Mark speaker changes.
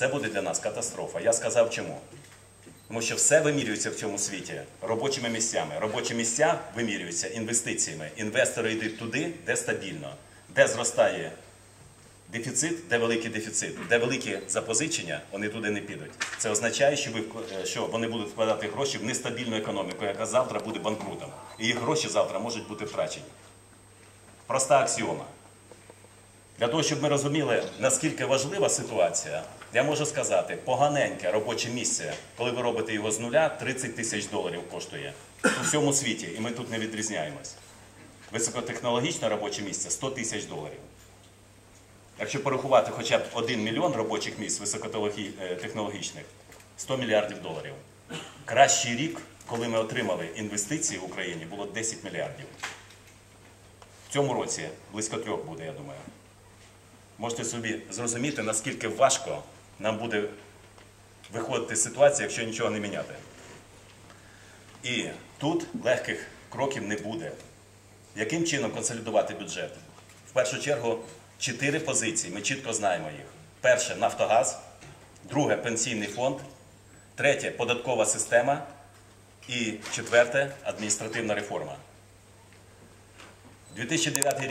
Speaker 1: Це буде для нас катастрофа. Я сказав чому. Тому що все вимірюється в цьому світі робочими місцями. Робочі місця вимірюються інвестиціями. Інвестори йдуть туди, де стабільно, де зростає дефіцит, де великий дефіцит, де великі запозичення, вони туди не підуть. Це означає, що, ви, е, що вони будуть вкладати гроші в нестабільну економіку, яка завтра буде банкрутом. І їх гроші завтра можуть бути втрачені. Проста аксіома. Для того, щоб ми розуміли, наскільки важлива ситуація, я можу сказати, поганеньке робоче місце, коли ви робите його з нуля, 30 тисяч доларів коштує у всьому світі, і ми тут не відрізняємось. Високотехнологічне робоче місце 100 тисяч доларів. Якщо порахувати хоча б 1 мільйон робочих місць високотехнологічних, 100 мільярдів доларів. Кращий рік, коли ми отримали інвестиції в Україні, було 10 мільярдів. В цьому році близько трьох буде, я думаю. Можете собі зрозуміти, наскільки важко нам буде виходити з ситуації, якщо нічого не міняти. І тут легких кроків не буде. Яким чином консолідувати бюджет? В першу чергу, чотири позиції, ми чітко знаємо їх. Перше Нафтогаз, друге пенсійний фонд, третє податкова система і четверте адміністративна реформа. 2009 рік.